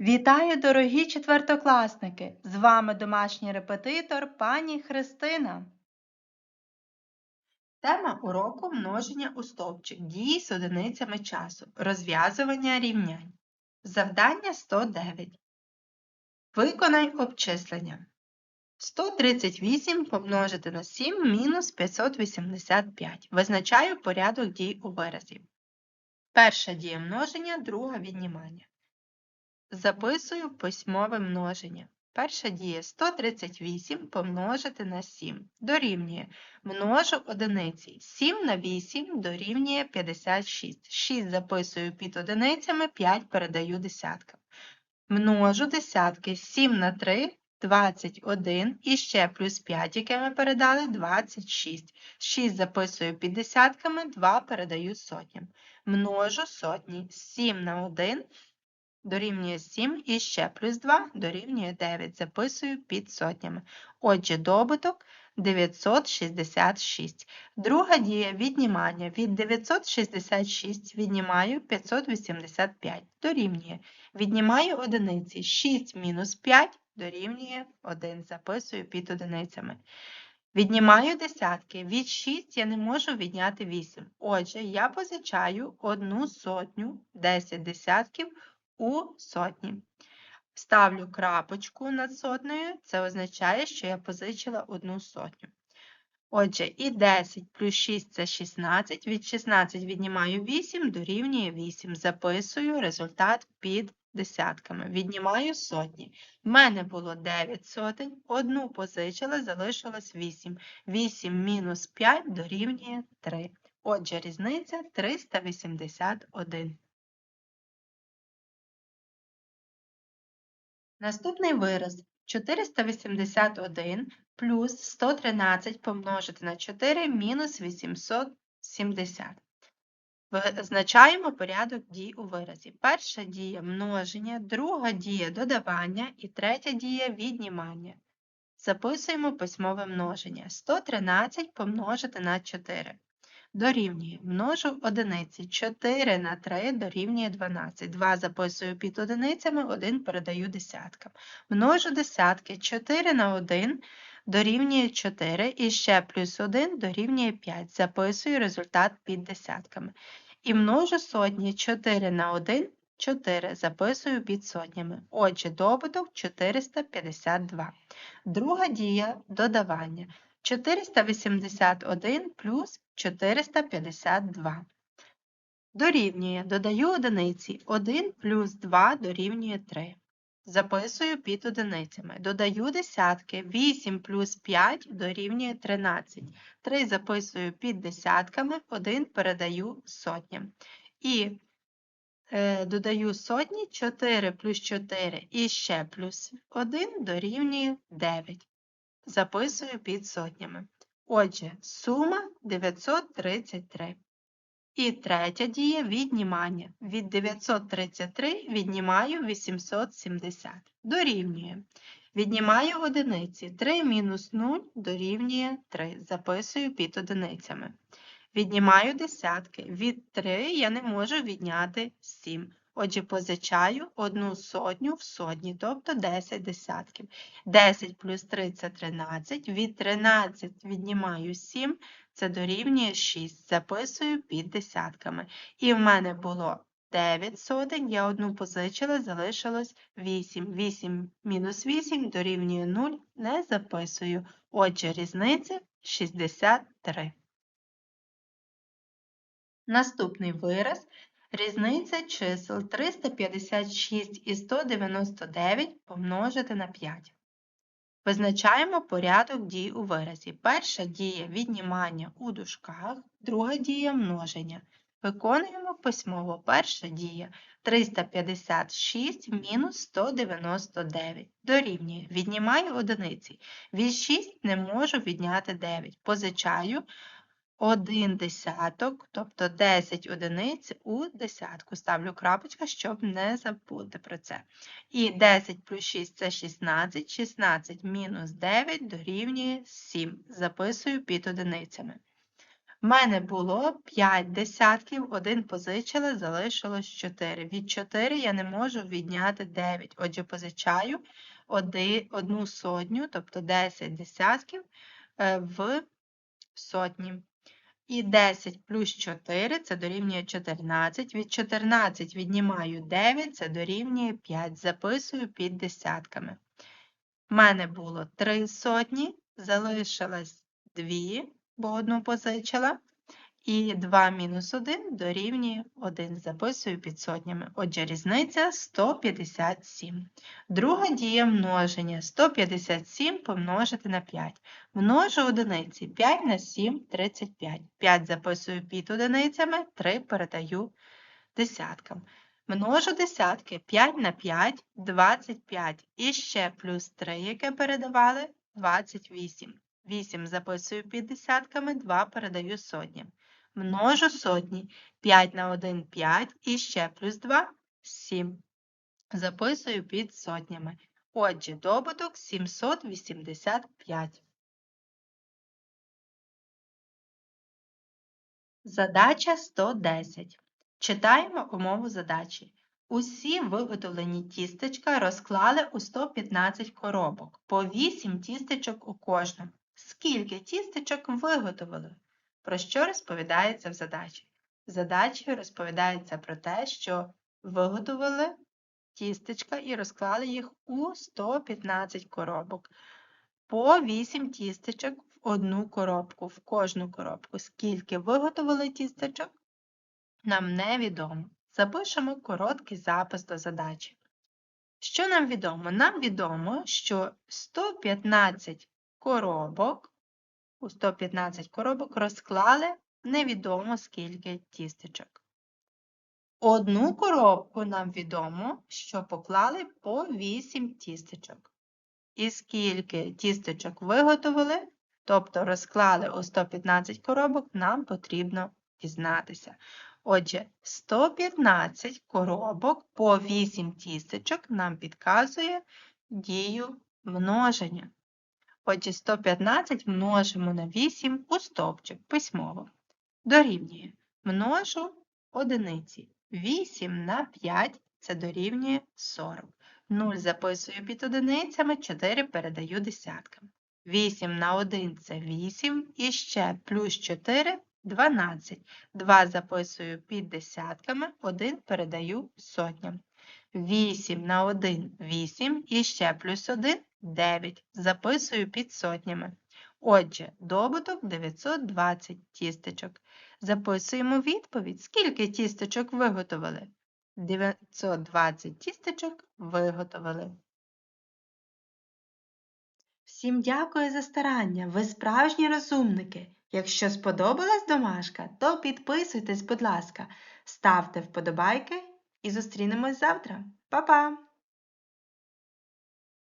Вітаю, дорогі четвертокласники! З вами домашній репетитор пані Христина. Тема уроку множення у стовпчик дії з одиницями часу. Розв'язування рівнянь. Завдання 109. Виконай обчислення. 138 помножити на 7 мінус 585. Визначаю порядок дій у виразі. Перша дія множення, друга віднімання. Записую письмове множення. Перша дія 138 помножити на 7 дорівнює. Множу одиниці. 7 на 8 дорівнює 56. 6 записую під одиницями, 5 передаю десяткам. Множу десятки. 7 на 3 21 і ще плюс 5, яке ми передали, 26. 6 записую під десятками, 2 передаю сотням. Множу сотні. 7 на 1 дорівнює 7 і ще плюс 2 дорівнює 9. Записую під сотнями. Отже, добуток 966. Друга дія віднімання. Від 966 віднімаю 585. Дорівнює. Віднімаю одиниці. 6 мінус 5 дорівнює 1. Записую під одиницями. Віднімаю десятки. Від 6 я не можу відняти 8. Отже, я позичаю одну сотню, 10 десятків у сотні. Ставлю крапочку над сотнею, це означає, що я позичила одну сотню. Отже, і 10 плюс 6 це 16. Від 16 віднімаю 8, дорівнює 8. Записую результат під десятками. Віднімаю сотні. В мене було 9 сотень, одну позичила, залишилось 8. 8 мінус 5 дорівнює 3. Отже, різниця 381. Наступний вираз 481 плюс 113 помножити на 4 мінус 870. Визначаємо порядок дій у виразі. Перша дія множення, друга дія додавання і третя дія віднімання. Записуємо письмове множення. 113 помножити на 4 дорівнює. Множу одиниці. 4 на 3 дорівнює 12. 2 записую під одиницями, 1 передаю десяткам. Множу десятки. 4 на 1 дорівнює 4 і ще плюс 1 дорівнює 5. Записую результат під десятками. І множу сотні. 4 на 1 4 записую під сотнями. Отже, добуток 452. Друга дія додавання. 481 плюс 452. Дорівнює. Додаю одиниці. 1 плюс 2 дорівнює 3. Записую під одиницями. Додаю десятки. 8 плюс 5 дорівнює 13. 3 записую під десятками, 1 передаю сотням. І е, додаю сотні 4 плюс 4 і ще плюс 1 дорівнює 9 записую під сотнями. Отже, сума 933. І третя дія віднімання. Від 933 віднімаю 870. Дорівнює. Віднімаю одиниці. 3 мінус 0 дорівнює 3. Записую під одиницями. Віднімаю десятки. Від 3 я не можу відняти 7. Отже, позичаю одну сотню в сотні, тобто 10 десятків. 10 плюс 3 це 13. Від 13 віднімаю 7, це дорівнює 6. Записую під десятками. І в мене було 9 сотень, я одну позичила, залишилось 8. 8 мінус 8 дорівнює 0, не записую. Отже, різниця 63. Наступний вираз Різниця чисел 356 і 199 помножити на 5. Визначаємо порядок дій у виразі. Перша дія віднімання у дужках, друга дія множення. Виконуємо письмово перша дія 356 мінус 199. Дорівнює. Віднімаю одиниці. Від 6 не можу відняти 9. Позичаю один десяток, тобто 10 одиниць у десятку. Ставлю крапочку, щоб не забути про це. І 10 плюс 6 це 16, 16 мінус 9 дорівнює 7. Записую під одиницями. В мене було 5 десятків, один позичила, залишилось 4. Від 4 я не можу відняти 9. Отже, позичаю одну сотню, тобто 10 десятків е, в сотні. І 10 плюс 4 це дорівнює 14. Від 14 віднімаю 9, це дорівнює 5. Записую під десятками. У мене було 3 сотні, залишилось 2, бо одну позичила. І 2 мінус 1 дорівнює 1. Записую під сотнями. Отже, різниця 157. Друга дія множення. 157 помножити на 5. Множу одиниці. 5 на 7 – 35. 5 записую під одиницями, 3 передаю десяткам. Множу десятки. 5 на 5 – 25. І ще плюс 3, яке передавали – 28. 8 записую під десятками, 2 передаю сотням. Множу сотні. 5 на 1 – 5. І ще плюс 2 – 7. Записую під сотнями. Отже, добуток 785. Задача 110. Читаємо умову задачі. Усі виготовлені тістечка розклали у 115 коробок, по 8 тістечок у кожному. Скільки тістечок виготовили? Про що розповідається в задачі? В задачі розповідається про те, що виготовили тістечка і розклали їх у 115 коробок. По 8 тістечок в одну коробку, в кожну коробку. Скільки виготовили тістечок, нам невідомо. Запишемо короткий запис до задачі. Що нам відомо? Нам відомо, що 115 коробок, у 115 коробок розклали невідомо скільки тістечок. Одну коробку нам відомо, що поклали по 8 тістечок. І скільки тістечок виготовили, тобто розклали у 115 коробок, нам потрібно дізнатися. Отже, 115 коробок по 8 тістечок нам підказує дію множення. Отже, 115 множимо на 8 у стовпчик письмово. Дорівнює. Множу одиниці. 8 на 5 це дорівнює 40. 0 записую під одиницями, 4 передаю десяткам. 8 на 1 це 8, і ще плюс 4 12. 2 записую під десятками, 1 передаю сотням. 8 на 1 8, і ще плюс 1 9. Записую під сотнями. Отже, добуток 920 тістечок. Записуємо відповідь, скільки тістечок виготовили. 920 тістечок виготовили. Всім дякую за старання. Ви справжні розумники. Якщо сподобалась домашка, то підписуйтесь, будь ласка, ставте вподобайки і зустрінемось завтра. Па-па!